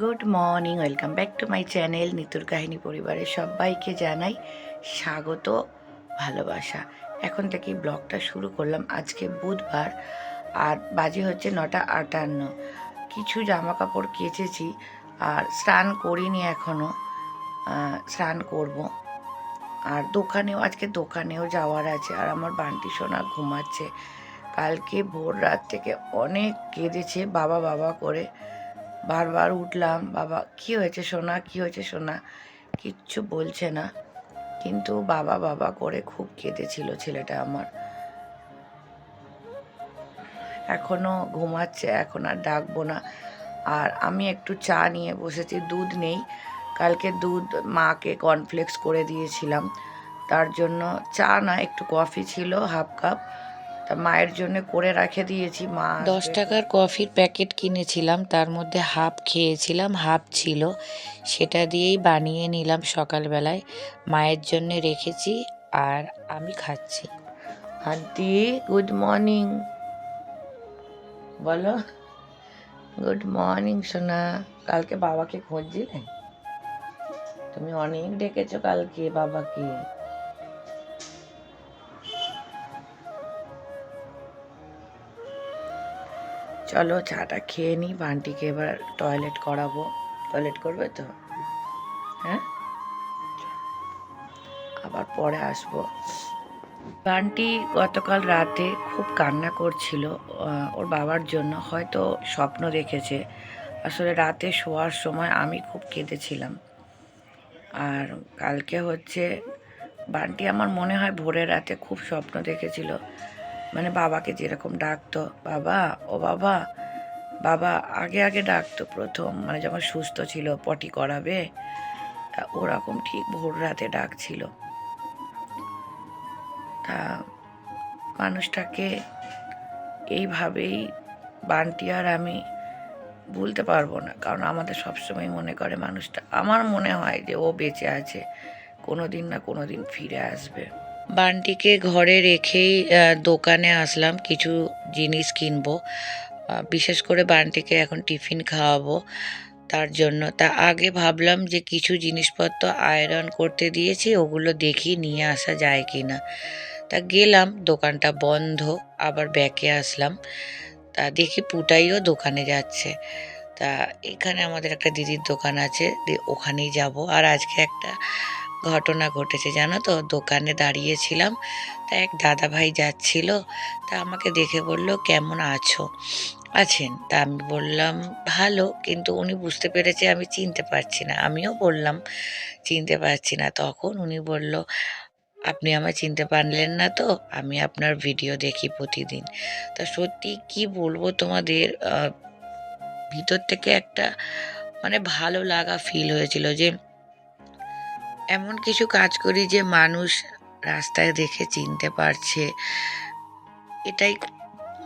Good morning, welcome back to my channel নিতুর কাহিনী পরিবারের সবাইকে জানাই স্বাগত ভালোবাসা। এখন থেকে ব্লগটা শুরু করলাম আজকে বুধবার, আর বাজে হচ্ছে নটা আটান্ন। কিছু জামা কাপড় কেচেছি, আর স্নান করিনি এখনও স্নান করব। আর দোকানেও, আজকে দোকানেও যাওয়ার আছে, আর আমার বান্টি সোনা ঘুমাচ্ছে। কালকে ভোর রাত থেকে অনেক কেঁদেছে, বাবা বাবা করে। বারবার উঠলাম, বাবা, কি হয়েছে সোনা? কি হয়েছে সোনা? কিচ্ছু বলছে না। কিন্তু বাবা বাবা করে খুব কেঁদেছিল ছেলেটা আমার। এখনও ঘুমাচ্ছে, এখন আর ডাকবো না। আর আমি একটু চা নিয়ে বসেছি, দুধ নেই। কালকে দুধ মাকে কর্নফ্লেক্স করে দিয়েছিলাম। তার জন্য চা না, একটু কফি ছিল হাফ কাপ তা মায়ের জন্য করে রেখে দিয়েছি মা দশ টাকার কফির প্যাকেট কিনেছিলাম তার মধ্যে হাফ খেয়েছিলাম হাফ ছিল। সেটা দিয়েই বানিয়ে নিলাম সকালবেলায়। মায়ের জন্য রেখেছি আর আমি খাচ্ছি। আন্টি গুড মর্নিং বলো গুড মর্নিং সোনা। কালকে বাবাকে খুঁজছিলে তুমি অনেক ডেকেছো কালকে বাবাকে। চলো চাটা খেয়ে নিই বান্টিকে এবার টয়লেট করাবো। টয়লেট করবে তো? হ্যাঁ? আবার পরে আসব। বান্টি গতকাল রাতে খুব কান্না করছিল ওর বাবার জন্য। হয়তো স্বপ্ন দেখেছে। আসলে রাতে শোয়ার সময় আমি খুব কেঁদেছিলাম। আর কালকে হচ্ছে, বান্টি আমার মনে হয় ভোরের রাতে খুব স্বপ্ন দেখেছিল। মানে বাবাকে যেরকম ডাকতো, বাবা, ও বাবা বাবা আগে আগে ডাকতো প্রথম মানে যখন সুস্থ ছিল, পটি করাবে ওরকম ঠিক ভোর রাতে ডাকছিল। তা মানুষটাকে এইভাবেই বান্টি আর আমি ভুলতে পারব না, কারণ আমাদের সবসময় মনে করে মানুষটা। আমার মনে হয় যে ও বেঁচে আছে কোনো দিন না কোনো দিন ফিরে আসবে। বান্টিকে ঘরে রেখেই দোকানে আসলাম কিছু জিনিস কিনবো। বিশেষ করে বানটিকে এখন টিফিন খাওয়াবো তার জন্য। তা আগে ভাবলাম যে কিছু জিনিসপত্র আয়রন করতে দিয়েছি, ওগুলো দেখি নিয়ে আসা যায় কি না তা গেলাম, দোকানটা বন্ধ, আবার ব্যাকে আসলাম। তা দেখি পুটাইও দোকানে যাচ্ছে। তা এখানে আমাদের একটা দিদির দোকান আছে ওখানেই যাব। আর আজকে একটা ঘটনা ঘটেছে, জানো তো? দোকানে দাঁড়িয়েছিলাম, তা এক দাদা ভাই যাচ্ছিল, তা আমাকে দেখে বলল, কেমন আছো? আছেন। তা আমি বললাম, ভালো, কিন্তু উনি বুঝতে পেরেছে আমি চিনতে পারছি না। আমিও বললাম, চিনতে পারছি না। তখন উনি বলল, আপনি আমায় চিনতে পারলেন না তো? আমি আপনার ভিডিও দেখি প্রতিদিন। তা সত্যি কি বলব তোমাদের ভিতর থেকে একটা মানে ভালো লাগা ফিল হয়েছিল যে এমন কিছু কাজ করি যে মানুষ রাস্তায় দেখে চিনতে পারছে। এটাই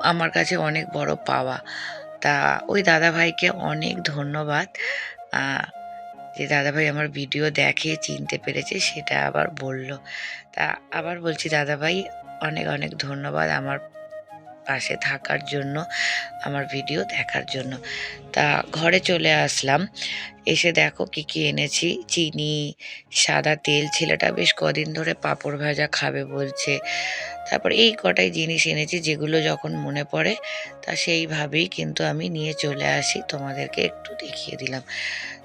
আমার কাছে অনেক বড় পাওয়া। তা ওই দাদাভাইকে অনেক ধন্যবাদ। যে দাদাভাই আমার ভিডিও দেখে, চিনতে পেরেছে, সেটা আবার বলল। তা আবার বলছি, দাদাভাই, অনেক অনেক ধন্যবাদ আমার পাশে থাকার জন্য, আমার ভিডিও দেখার জন্য। তা ঘরে চলে আসলাম। এসে দেখো কি কি এনেছি। চিনি, সাদা তেল, ছেলেটা বেশ কদিন ধরে পাঁপড় ভাজা খাবে বলছে। তারপর এই কটাই জিনিস এনেছি যেগুলো যখন মনে পড়ে, তা সেইভাবেই কিন্তু আমি নিয়ে চলে আসি। তোমাদেরকে একটু দেখিয়ে দিলাম।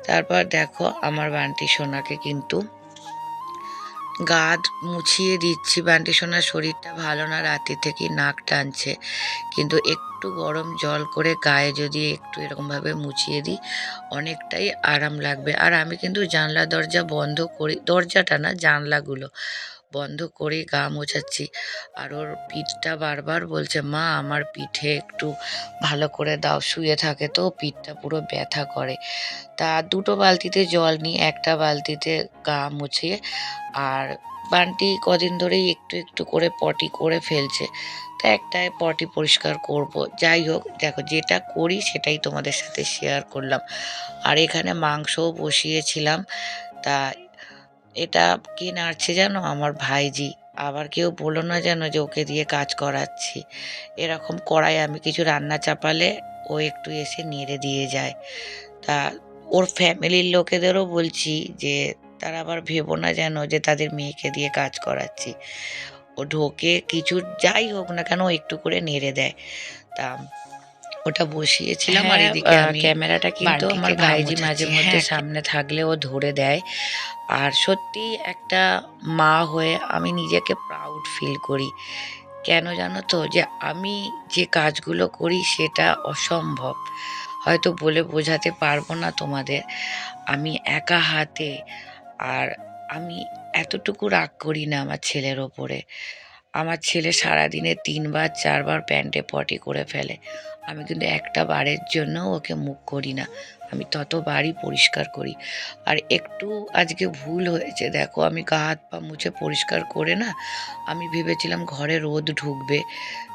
তারপর দেখো আমার বান্টি সোনাকে কিন্তু গা মুছিয়ে দিচ্ছি। বান্টি সোনার শরীরটা ভালো না, রাতে থেকে নাক টানছে। কিন্তু একটু গরম জল করে গায়ে যদি একটু এরকমভাবে মুছিয়ে দিই, অনেকটাই আরাম লাগবে। আর আমি কিন্তু জানলা দরজা বন্ধ করি, দরজাটা না, জানলাগুলো। বন্ধ করে গা মোছাচ্ছি। আর ওর পিঠটা বারবার বলছে, মা, আমার পিঠে একটু ভালো করে দাও, শুয়ে থাকে তো, পিঠটা পুরো ব্যথা করে। তা দুটো বালতিতে জল নিই একটা বালতিতে গা মুছিয়ে আর বান্টি কদিন ধরেই একটু একটু করে পটি করে ফেলছে। তা একটাই পটি পরিষ্কার করব। যাই হোক, দেখো যেটা করি সেটাই তোমাদের সাথে শেয়ার করলাম। আর এখানে মাংসও বসিয়েছিলাম। তা এটা কে নাড়ছে জানো? আমার ভাইজি। আবার কেউ বলো না যেন যে ওকে দিয়ে কাজ করাচ্ছি। এরকম কড়াই আমি কিছু রান্না চাপালে ও একটু এসে নেড়ে দিয়ে যায়। তা ওর ফ্যামিলির লোকেদেরও বলছি যে, তারা আবার ভেবো না যেন যে তাদের মেয়েকে দিয়ে কাজ করাচ্ছি। ও ঢোকে কিছু যাই হোক না কেন একটু করে নেড়ে দেয়। তা ওটা বসিয়েছিলাম আর হ্যাঁ, এদিকে আমি ক্যামেরাটা কিন্তু আমার ভাইজি মাঝে মধ্যে হ্যাঁ, সামনে থাকলে ও ধরে দেয়। আর সত্যি একটা মা হয়ে আমি নিজেকে প্রাউড ফিল করি। কেন জানো তো? যে আমি যে কাজগুলো করি সেটা অসম্ভব। হয়তো বলে বোঝাতে পারব না তোমাদের। আমি একা হাতে আর আমি এতটুকু রাগ করি না আমার ছেলের ওপরে। আমার ছেলে সারাদিনে তিনবার, চারবার প্যান্টে পটি করে ফেলে। আমি কিন্তু একটা বারের জন্য ওকে মুখ করি না। আমি ততবারই পরিষ্কার করি। আর একটু আজকে ভুল হয়েছে, দেখো আমি গা হাত পা মুছে পরিষ্কার করে না, আমি ভেবেছিলাম ঘরে রোদ ঢুকবে।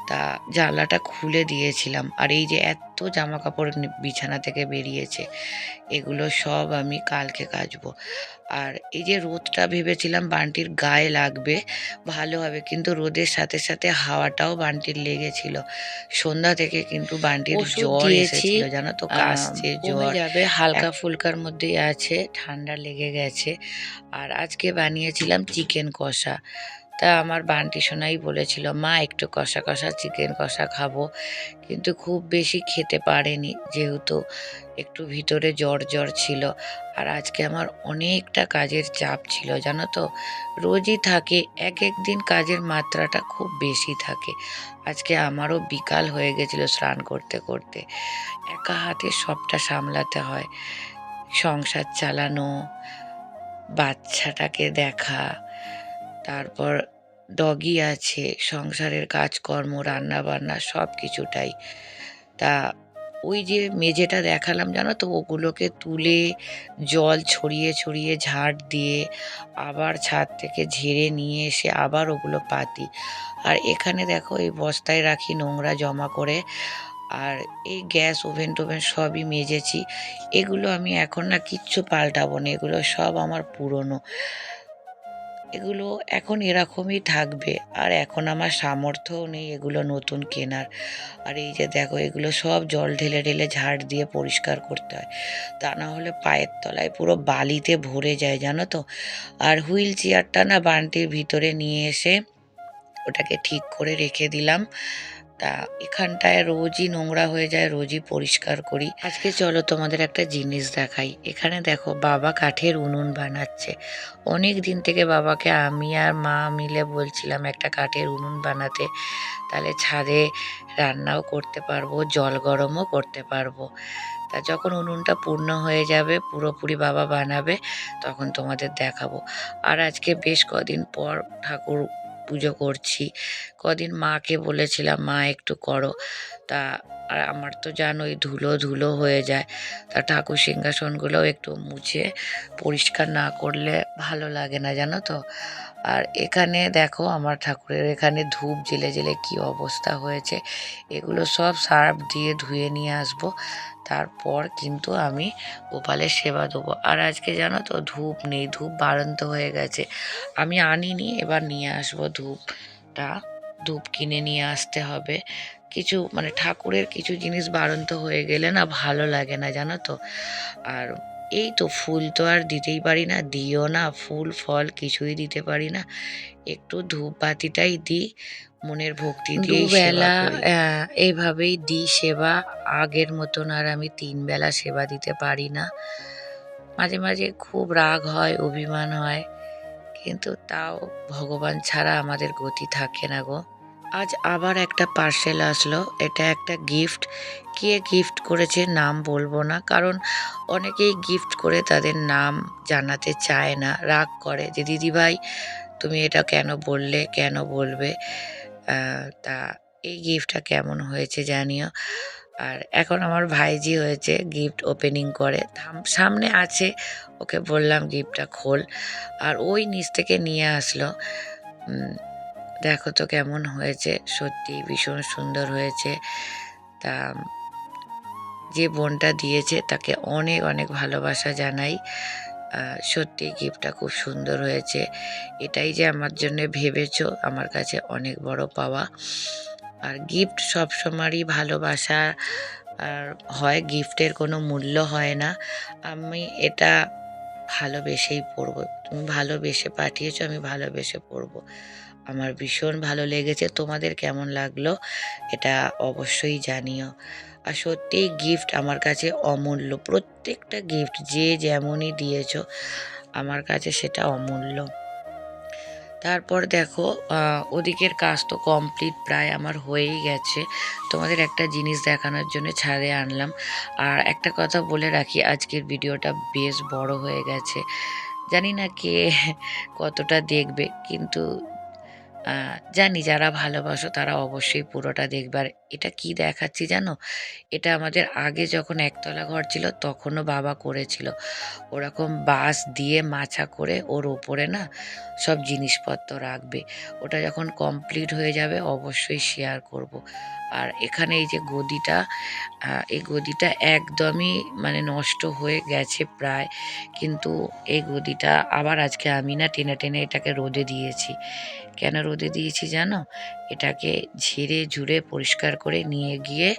তা জানলাটা খুলে দিয়েছিলাম। আর এই যে এত জামা কাপড় বিছানা থেকে বেরিয়েছে এগুলো সব আমি কালকে কাচবো। আর এই যে রোদটা ভেবেছিলাম বান্টির গায়ে লাগবে ভালো হবে। কিন্তু রোদের সাথে সাথে হাওয়াটাও বান্টির লেগেছিল। সন্ধ্যা থেকে কিন্তু বান্টির জ্বর এসেছিল জানো তো? কাশছে জ্বর। যাবে হালকা ফুলকার মধ্যেই আছে ঠান্ডা লেগে গেছে। আর আজকে বানিয়েছিলাম চিকেন কষা। তা আমার বান্টি সোনাই বলেছিল, মা, একটু কষা কষা চিকেন কষা খাব। কিন্তু খুব বেশি খেতে পারেনি, যেহেতু একটু ভিতরে জ্বর জ্বর ছিল। আর আজকে আমার অনেকটা কাজের চাপ ছিল, জানো তো? রোজই থাকে, এক এক দিন কাজের মাত্রাটা খুব বেশি থাকে। আজকে আমারও বিকাল হয়ে গেছিল স্নান করতে করতে। একা হাতে সবটা সামলাতে হয়। সংসার চালানো, বাচ্চাটাকে দেখা তারপর ডগি আছে, সংসারের কাজকর্ম রান্না বান্না সব কিছুটাই। তা ওই যে মেঝেটা দেখালাম জানো তো, ওগুলোকে তুলে জল ছড়িয়ে ছড়িয়ে ঝাড় দিয়ে আবার ছাদ থেকে ঝেড়ে নিয়ে এসে আবার ওগুলো পাতি। আর এখানে দেখো এই বস্তায় রাখি নোংরা জমা করে, আর এই গ্যাস ওভেন টোভেন সবই মেজেছি। এগুলো আমি এখন না কিচ্ছু পাল্টাবো না, এগুলো সব আমার পুরনো। এগুলো এখন এরকমই থাকবে। আর এখন আমার সামর্থ্যও নেই এগুলো নতুন কেনার। আর এই যে দেখো, এগুলো সব জল ঢেলে ঢেলে ঝাড় দিয়ে পরিষ্কার করতে হয়। তা না হলে পায়ের তলায় পুরো বালিতে ভরে যায়, জানো তো? আর হুইল চেয়ারটা না বানটির ভিতরে নিয়ে এসে ওটাকে ঠিক করে রেখে দিলাম। তা এখানটায় রোজই নোংরা হয়ে যায়, রোজই পরিষ্কার করি। আজকে চলো তোমাদের একটা জিনিস দেখাই। এখানে দেখো বাবা কাঠের উনুন বানাচ্ছে। অনেক দিন থেকে বাবাকে আমি আর মা মিলে বলছিলাম একটা কাঠের উনুন বানাতে, তাহলে ছাদে রান্নাও করতে পারব, জল গরমও করতে পারব। তা যখন উনুনটা পূর্ণ হয়ে যাবে, পুরোপুরি বাবা বানাবে, তখন তোমাদের দেখাবো। আর আজকে বেশ কদিন পর ঠাকুর পুজো করছি। কদিন মাকে বলেছিলাম মা একটু করো। তা আর আমার তো জানোই ধুলো ধুলো হয়ে যায়। তা ঠাকুর সিংহাসনগুলোও একটু মুছে পরিষ্কার না করলে ভালো লাগে না, জানো তো? আর এখানে দেখো আমার ঠাকুরের এখানে ধূপ জেলে জেলে কি অবস্থা হয়েছে। এগুলো সব সার্ফ দিয়ে ধুয়ে নিয়ে আসব। তারপর কিন্তু আমি গোপালের সেবা দেবো। আর আজকে জানো তো ধূপ নেই, ধূপ বাড়ন্ত হয়ে গেছে। আমি আনিনি, এবার নিয়ে আসব ধূপটা। ধূপ কিনে নিয়ে আসতে হবে। কিছু মানে ঠাকুরের কিছু জিনিস বাড়ন্ত হয়ে গেলে না ভালো লাগে না জানো তো। আর এই তো ফুল তো আর দিতেই পারি না দিও না ফুল ফল কিছুই দিতে পারি না। একটু ধূপ বাতিটাই দিই মনের ভক্তি দিয়ে দুবেলা, এইভাবেই দিই সেবা আগের মতন আর আমি তিন বেলা সেবা দিতে পারি না। মাঝে মাঝে খুব রাগ হয় অভিমান হয় কিন্তু তাও ভগবান ছাড়া আমাদের গতি থাকে না গো। আজ আবার একটা পার্সেল আসলো। এটা একটা গিফট। কে গিফট করেছে নাম বলব না, কারণ অনেকেই গিফট করে তাদের নাম জানাতে চায় না, রাগ করে যে দিদিভাই তুমি এটা কেন বললে, কেন বলবে? তা এই গিফটটা কেমন হয়েছে জানিও। আর এখন আমার ভাইজি হয়েছে গিফট ওপেনিং করে। সামনে আছে, ওকে বললাম গিফটটা খোল। আর ওই নিচ থেকে নিয়ে আসলো। দেখো তো কেমন হয়েছে, সত্যি ভীষণ সুন্দর হয়েছে। তা, যে বোনটা দিয়েছে তাকে অনেক অনেক ভালোবাসা জানাই। সত্যি গিফটটা খুব সুন্দর হয়েছে। এটাই যে আমার জন্য ভেবেছো আমার কাছে অনেক বড় পাওয়া। আর গিফট সব সময়ই ভালোবাসা, আর হয় গিফটের কোনো মূল্য হয় না। আমি এটা ভালোবেসেই পরবো। তুমি ভালোবেসে পাঠিয়েছো, আমি ভালোবেসে পরবো। আমার ভীষণ ভালো লেগেছে। তোমাদের কেমন লাগল এটা অবশ্যই জানিও। আর সত্যি গিফট আমার কাছে অমূল্য। প্রত্যেকটা গিফট যে যেমনই দিয়েছ, আমার কাছে সেটা অমূল্য। তারপর দেখো ওদিকের কাজ তো কমপ্লিট প্রায় আমার হয়েই গেছে। তোমাদের একটা জিনিস দেখানোর জন্য ছাদে আনলাম। আর একটা কথা বলে রাখি, আজকের ভিডিওটা বেশ বড় হয়ে গেছে। জানি না কে কতটা দেখবে, কিন্তু জানি যারা ভালোবাসো তারা অবশ্যই পুরোটা দেখবে। আর এটা কি দেখাচ্ছি জানো? এটা আমাদের আগে যখন একতলা ঘর ছিল তখনও বাবা করেছিল। ওরকম বাঁশ দিয়ে মাছা করে ওর ওপরে না সব জিনিসপত্র রাখবে। ওটা যখন কমপ্লিট হয়ে যাবে অবশ্যই শেয়ার করব। আর এখানে এই যে গদিটা এই গদিটা একদমই মানে নষ্ট হয়ে গেছে প্রায়। কিন্তু এই গদিটা আবার আজকে আমি না টেনে টেনে এটাকে রোদে দিয়েছি। কেন রোদে দিয়েছি জানো? এটাকে ঝেড়ে ঝুড়ে পরিষ্কার করে নিয়ে গিয়ে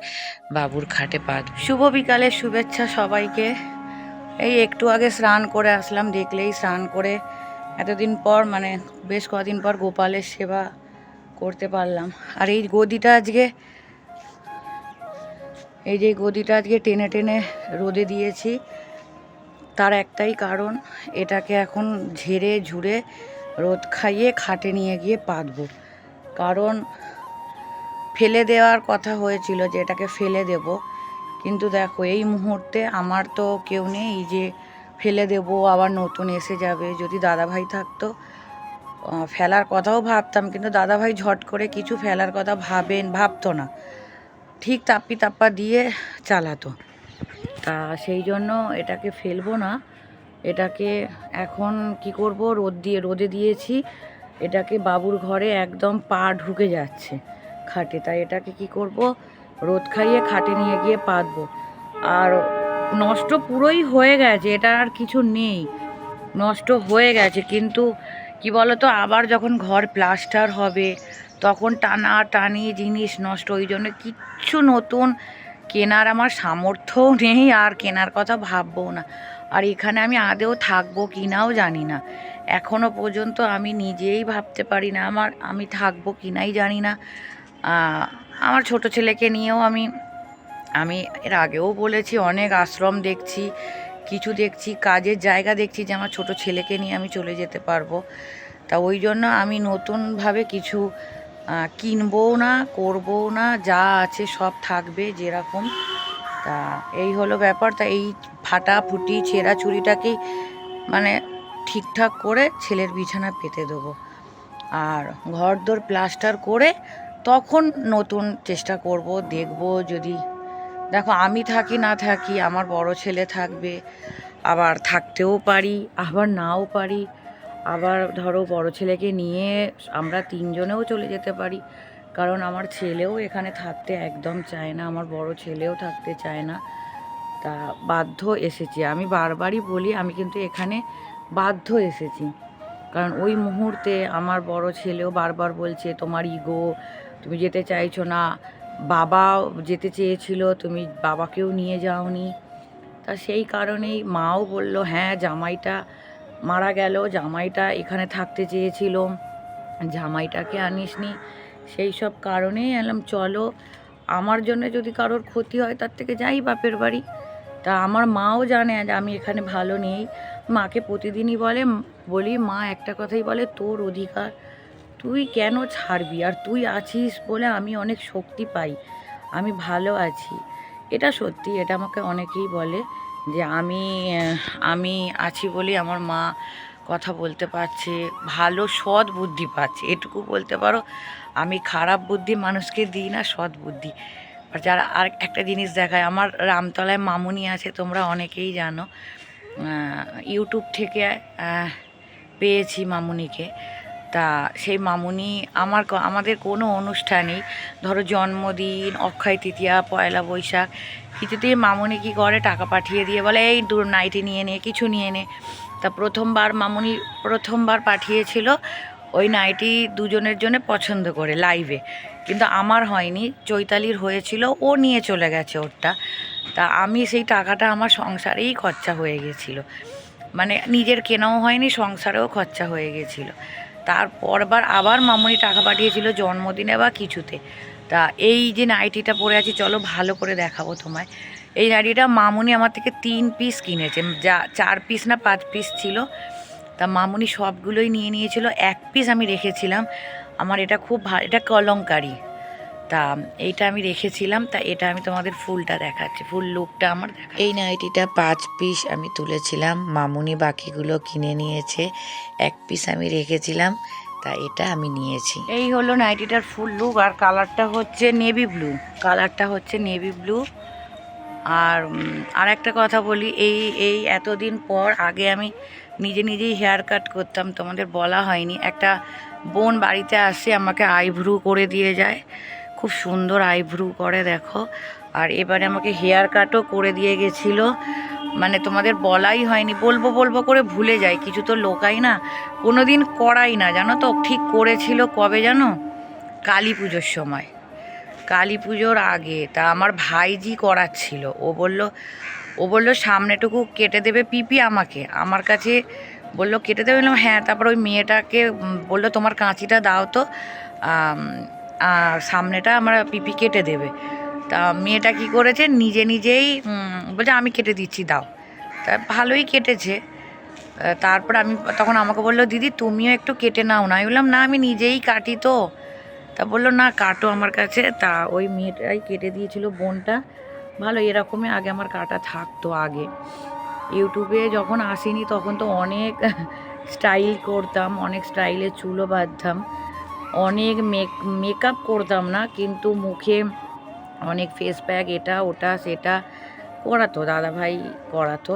বাবুর খাটে পাত শুভ বিকালের শুভেচ্ছা সবাইকে। এই একটু আগে স্নান করে আসলাম, দেখলেই স্নান করে এতদিন পর মানে বেশ কদিন পর গোপালের সেবা করতে পারলাম। আর এই গদিটা আজকে, এই যে গদিটা আজকে টেনে টেনে রোদে দিয়েছি, তার একটাই কারণ, এটাকে এখন ঝেড়ে ঝুড়ে রোদ খাইয়ে খাটে নিয়ে গিয়ে পাতবো। কারণ ফেলে দেওয়ার কথা হয়েছিল যে এটাকে ফেলে দেব। কিন্তু দেখো, এই মুহূর্তে আমার তো কেউ নেই যে ফেলে দেব, আবার নতুন এসে যাবে। যদি দাদাভাই থাকতো ফেলার কথাও ভাবতাম, কিন্তু দাদাভাই ঝট করে কিছু ফেলার কথা ভাবেন, ভাবতো না। ঠিক তাপ্পি তাপ্পা দিয়ে চালাতো। তা সেই জন্য এটাকে ফেলব না। এটাকে এখন কি করব? রোদ দিয়ে রোদে দিয়েছি। এটাকে বাবুর ঘরে একদম পা ঢুকে যাচ্ছে খাটে। তাই এটাকে কি করব? রোদ খাইয়ে খাটে নিয়ে গিয়ে পাতবো। আর নষ্ট পুরোই হয়ে গেছে। এটা আর কিছু নেই। নষ্ট হয়ে গেছে। কিন্তু কি বলতো? আবার যখন ঘর প্লাস্টার হবে, তখন টানা টানি জিনিস নষ্ট। ওই জন্য কিচ্ছু নতুন কেনার আমার সামর্থ্যও নেই। আর কেনার কথা ভাববো না। আর এখানে আমি আদেও থাকব কি নাও জানি না। এখনও পর্যন্ত আমি নিজেই ভাবতে পারি না আমার আমি থাকব কিনাই জানি না। আমার ছোট ছেলেকে নিয়েও আমি আমি এর আগেও বলেছি, অনেক আশ্রম দেখছি, কিছু দেখছি, কাজের জায়গা দেখছি যে আমার ছোট ছেলেকে নিয়ে আমি চলে যেতে পারব। তা ওই জন্য আমি নতুনভাবে কিছু কিনবও না, করবও না, যা আছে সব থাকবে যেরকম। তা এই হলো ব্যাপার, তা এই ফাটা, ফুটি, ছেঁড়া চুরিটাকেই মানে ঠিকঠাক করে ছেলের বিছানা পেতে দেবো। আর ঘর দোর প্লাস্টার করে তখন নতুন চেষ্টা করব, দেখব যদি, দেখো আমি থাকি না থাকি, আমার বড় ছেলে থাকবে, আবার থাকতেও পারি, আবার নাও পারি, আবার ধরো বড় ছেলেকে নিয়ে আমরা তিনজনেও চলে যেতে পারি, কারণ আমার ছেলেও এখানে থাকতে একদম চায় না, আমার বড় ছেলেও থাকতে চায় না। তা বাধ্য এসেছি। আমি বারবারই বলি, আমি কিন্তু এখানে বাধ্য এসেছি। কারণ ওই মুহূর্তে আমার বড় ছেলেও বারবার বলছে, তোমার ইগো তুমি যেতে চাইছো না। বাবা যেতে চেয়েছিল, তুমি বাবাকেও নিয়ে যাওনি। তা সেই কারণেই মাও বলল হ্যাঁ জামাইটা মারা গেল, জামাইটা এখানে থাকতে চেয়েছিল। জামাইটাকে আনিসনি। সেই সব কারণেই এলাম, চলো, আমার জন্য যদি কারোর ক্ষতি হয়, তার থেকে যাই বাপের বাড়ি। তা আমার মাও জানে যে আমি এখানে ভালো নেই। মাকে প্রতিদিনই বলে, বলি, মা, একটা কথাই বলে, তোর অধিকার। তুই কেন ছাড়বি? আর তুই আছিস বলে আমি অনেক শক্তি পাই। আমি ভালো আছি। এটা সত্যি, এটা আমাকে অনেকেই বলে যে আমি আমি আছি বলেই আমার মা কথা বলতে পারছে, ভালো, সৎ বুদ্ধি পাচ্ছে। এটুকু বলতে পারো, আমি খারাপ বুদ্ধি মানুষকে দিই না, সৎ বুদ্ধি। আর যারা আর একটা জিনিস দেখায়, আমার রামতলায় মামুনি আছে, তোমরা অনেকেই জানো। ইউটিউব থেকে পেয়েছি মামুনিকে। তা সেই মামুনি আমার আমাদের কোনো অনুষ্ঠানেই, ধরো জন্মদিন, অক্ষয় তৃতীয়া, পয়লা বৈশাখ, কিছুতেই মামুনি কি করে, টাকা পাঠিয়ে দিয়ে বলে, এই দূর নাইটি নিয়ে নে, কিছু নিয়ে নে। তা প্রথমবার মামুনি প্রথমবার পাঠিয়েছিল, ওই নাইটি দুজনের জন্য পছন্দ করে, লাইভে। কিন্তু আমার হয়নি, চৈতালির হয়েছিল, ও নিয়ে চলে গেছে ওরটা। তা আমি সেই টাকাটা আমার সংসারেই খরচা হয়ে গেছিল। মানে নিজের কেনাও হয়নি, সংসারেও খরচা হয়ে গেছিল। তারপরবার আবার মামুনি টাকা পাঠিয়েছিল জন্মদিনে বা কিছুতে। তা এই যে নাইটিটা পরে আছি, চলো ভালো করে দেখাবো তোমায়। এই নাইটিটা মামুনি আমার থেকে তিন পিস কিনেছে, যা চার পিস না, পাঁচ পিস ছিল। তা মামুনি সবগুলোই নিয়ে নিয়েছিল, এক পিস আমি রেখেছিলাম। আমার এটা খুব ভালো এটা কলঙ্কারি। তা এইটা আমি রেখেছিলাম তা এটা আমি তোমাদের ফুলটা দেখাচ্ছি ফুল লুকটা আমার দেখা এই নাইটিটা পাঁচ পিস আমি তুলেছিলাম মামুনি বাকিগুলো কিনে নিয়েছে এক পিস আমি রেখেছিলাম তা এটা আমি নিয়েছি। এই হলো নাইটিটার ফুল লুক আর কালারটা হচ্ছে নেভি ব্লু কালারটা হচ্ছে নেভি ব্লু। আর আর একটা কথা বলি এই এই এতদিন পর আগে আমি নিজে নিজেই হেয়ার কাট করতাম তোমাদের বলা হয়নি একটা বোন বাড়িতে আসে, আমাকে আইব্রু করে দিয়ে যায়। খুব সুন্দর আইব্রু করে, দেখো। আর এবারে আমাকে হেয়ার কাটও করে দিয়ে গেছিল। মানে তোমাদের বলাই হয়নি, বলব বলব করে ভুলে যাই। কিছু তো লোকাই না কোনো দিন করাই না। জানো তো, ঠিক করেছিল কবে জানো? কালী পুজোর সময়। কালী পুজোর আগে। তা আমার ভাইজি করাচ্ছিল। ও বলল ও বলল, সামনেটুকু কেটে দেবে পিপি আমাকে। আমার কাছে বলল, কেটে দেবে? বললাম হ্যাঁ। তারপর ওই মেয়েটাকে বলল, তোমার কাঁচিটা দাও তো সামনেটা আমার পিপি কেটে দেবে। তা মেয়েটা কি করেছে? নিজে নিজেই বলছে, আমি কেটে দিচ্ছি, দাও। তা ভালোই কেটেছে। তারপর আমি তখন আমাকে বলল, দিদি, তুমিও একটু কেটে নাও না। আমি বললাম, না, আমি নিজেই কাটি তো। তা বলল, না, কাটো আমার কাছে। তা ওই মেয়েটাই কেটে দিয়েছিল বোনটা। ভালো এরকমই আগে আমার কাটা থাকতো আগে। ইউটিউবে যখন আসেনি তখন তো অনেক স্টাইল করতাম, অনেক স্টাইলে চুলও বাঁধতাম, অনেক মেক, মেকআপ করতাম না, কিন্তু মুখে অনেক ফেস প্যাক এটা, ওটা, সেটা করাতো, দাদাভাই করাতো,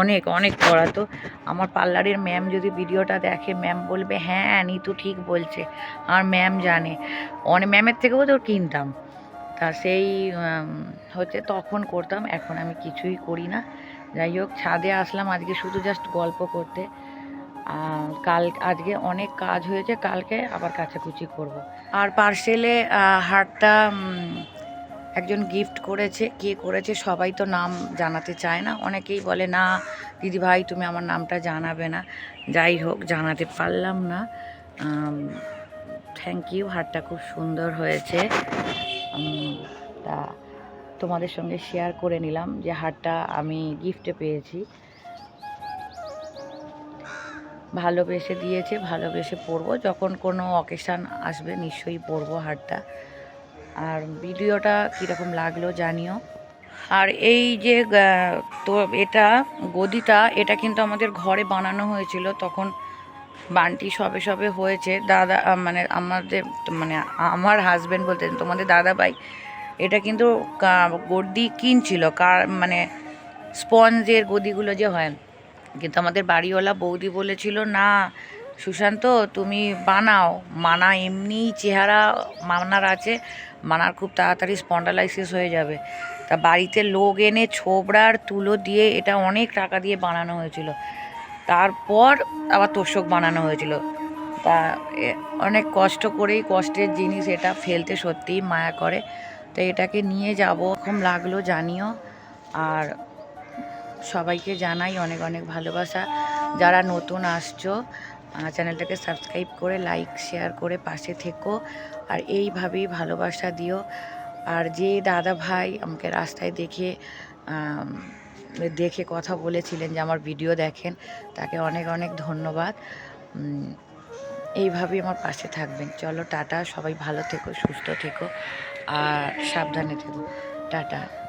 অনেক অনেক করাতো। আমার পার্লারের ম্যাম যদি ভিডিওটা দেখে ম্যাম বলবে হ্যাঁ নিতু ঠিক বলছে। আর ম্যাম জানে। অনেক ম্যামের থেকেও তো কিনতাম। তা সেই হচ্ছে তখন করতাম, এখন আমি কিছুই করি না। যাই হোক, ছাদে আসলাম, আজকে শুধু জাস্ট গল্প করতে। কাল, আজকে অনেক কাজ হয়েছে, কালকে আবার কাচাকুচি করব। আর পার্সেলে হারটা একজন গিফট করেছে, কে করেছে সবাই তো নাম জানাতে চায় না। অনেকেই বলে, না দিদি ভাই তুমি আমার নামটা জানাবে না। যাই হোক, জানাতে পারলাম না। থ্যাংক ইউ হারটা খুব সুন্দর হয়েছে। তা তোমাদের সঙ্গে শেয়ার করে নিলাম যে হারটা আমি গিফটে পেয়েছি। ভালোবেসে দিয়েছে, ভালোবেসে পরবো। যখন কোনো অকেশান আসবে, নিশ্চয়ই পরবো হারটা। আর ভিডিওটা কীরকম লাগল জানিও। আর এই যে তো এটা, গদিটা, এটা কিন্তু আমাদের ঘরে বানানো হয়েছিল। তখন বানটি সবে সবে হয়েছে। দাদা মানে আমাদের মানে আমার হাজবেন্ড বলতেন, তোমাদের দাদা ভাই এটা কিন্তু গদি কিনছিল কার মানে স্পঞ্জের গদিগুলো যে হয়। কিন্তু আমাদের বাড়িওয়ালা বৌদি বলেছিল, না, সুশান্ত, তুমি বানাও। মানা এমনি চেহারা মানার আছে, মানার খুব তাড়াতাড়ি স্পন্ডালাইসিস হয়ে যাবে। তা বাড়িতে লোক এনে ছোবড়ার তুলো দিয়ে এটা অনেক টাকা দিয়ে বানানো হয়েছিল। তারপর আবার তোষক বানানো হয়েছিল। তা অনেক কষ্ট করেই কষ্টের জিনিস এটা ফেলতে সত্যিই মায়া করে। তো এটাকে নিয়ে যাব। এরকম লাগল জানিও। আর সবাইকে জানাই অনেক অনেক ভালোবাসা। যারা নতুন আসছো চ্যানেলটাকে সাবস্ক্রাইব করে, লাইক, শেয়ার করে পাশে থেকো। আর এইভাবেই ভালোবাসা দিও। আর যে দাদা ভাই আমাকে রাস্তায় দেখে দেখে কথা বলেছিলেন যে আমার ভিডিও দেখেন, তাকে অনেক অনেক ধন্যবাদ। এইভাবেই আমার পাশে থাকবেন। চলো, টাটা। সবাই ভালো থেকো, সুস্থ থেকো। আর সাবধানে থেকো। টাটা।